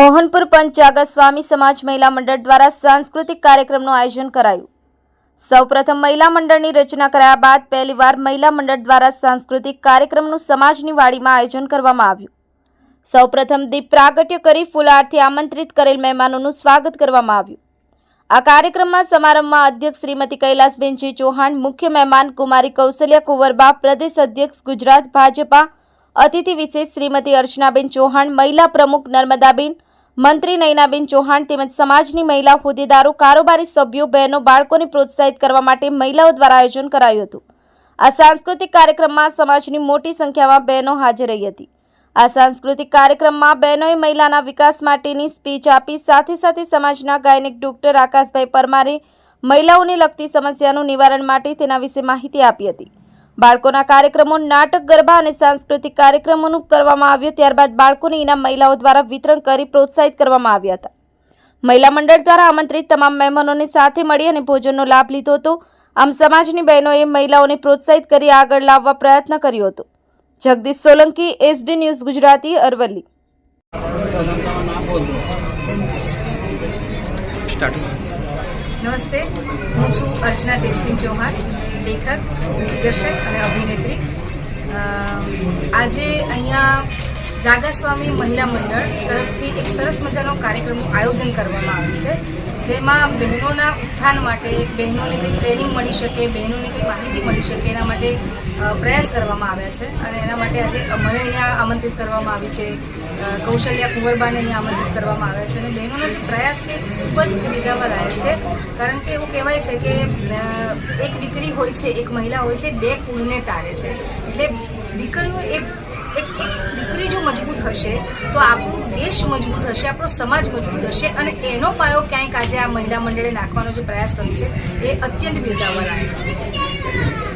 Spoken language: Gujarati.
મોહનપુર પંચાગત સ્વામી સમાજ મહિલા મંડળ દ્વારા સાંસ્કૃતિક કાર્યક્રમનું આયોજન કરાયું. સૌપ્રથમ મહિલા મંડળની રચના કરાયા બાદ પહેલીવાર મહિલા મંડળ દ્વારા સાંસ્કૃતિક કાર્યક્રમનું સમાજની વાડીમાં આયોજન કરવામાં આવ્યું. સૌપ્રથમ દીપ પ્રાગટ્ય કરી ફુલારથી આમંત્રિત કરેલ મહેમાનોનું સ્વાગત કરવામાં આવ્યું. આ કાર્યક્રમમાં સમારંભમાં અધ્યક્ષ શ્રીમતી કૈલાસબેનજી ચૌહાણ, મુખ્ય મહેમાન કુમારી કૌશલ્યા કુંવરબા, પ્રદેશ અધ્યક્ષ ગુજરાત ભાજપા, અતિથિ વિશેષ શ્રીમતી અર્ચનાબેન ચૌહાણ, મહિલા પ્રમુખ નર્મદાબેન મંત્રી નયનાબેન ચૌહાણ તેમજ સમાજની મહિલા હોદ્દેદારો, કારોબારી સભ્યો, બહેનો, બાળકોને પ્રોત્સાહિત કરવા માટે મહિલાઓ દ્વારા આયોજન કરાયું હતું. આ સાંસ્કૃતિક કાર્યક્રમમાં સમાજની મોટી સંખ્યામાં બહેનો હાજર રહી હતી. આ સાંસ્કૃતિક કાર્યક્રમમાં બહેનોએ મહિલાના વિકાસ માટેની સ્પીચ આપી, સાથે સાથે સમાજના ગાયનિક ડોક્ટર આકાશભાઈ પરમારે મહિલાઓને લગતી સમસ્યાનું નિવારણ માટે તેના વિશે માહિતી આપી હતી. બાળકોના કાર્યક્રમો નાટક ગરબા અને સાંસ્કૃતિક કાર્યક્રમોનું કરવામાં આવ્યું. ત્યારબાદ બાળકોને ઇનામ મહિલાઓ દ્વારા વિતરણ કરી પ્રોત્સાહિત કરવામાં આવ્યા હતા. મહિલા મંડળ દ્વારા આમંત્રિત તમામ મહેમાનોને સાથે મળી અને ભોજનનો લાભ લીધો હતો. આમ સમાજની બહેનોએ મહિલાઓને પ્રોત્સાહિત કરી આગળ લાવવા પ્રયત્ન કર્યો હતો. Jagdish Solanki SD news Gujarati Aravalli. નમસ્તે. હું છું અર્ચના દેસિંહ ચૌહાણ. લેખક, દિગ્દર્શક અને અભિનેત્રી. આજે અહીંયા જાગા સ્વામી મહિલા મંડળ તરફથી એક સરસ મજાનો કાર્યક્રમનું આયોજન કરવામાં આવ્યું છે. જેમાં બહેનોના ઉત્થાન માટે બહેનોને કંઈ ટ્રેનિંગ મળી શકે, બહેનોને કંઈ માહિતી મળી શકે, એના માટે પ્રયાસ કરવામાં આવ્યા છે. અને એના માટે આજે મને અહીંયા આમંત્રિત કરવામાં આવી છે. કૌશલ્યા કુંવરબાને અહીંયા આમંત્રિત કરવામાં આવ્યા છે. અને બહેનોનો જે પ્રયાસ છે ખૂબ જ વિધામાં રહે છે. કારણ કે એવું કહેવાય છે કે એક દીકરી હોય છે, એક મહિલા હોય છે, બે કુળને તારે છે. એટલે દીકરીઓ એક એક દીકરી જો મજબૂત હશે, તો આપણું દેશ મજબૂત હશે, આપણો સમાજ મજબૂત હશે અને એનો પાયો ક્યાંક આજે આ મહિલા મંડળે નાખવાનો જે પ્રયાસ કર્યો છે, એ અત્યંત બિરદાવવા લાગે છે.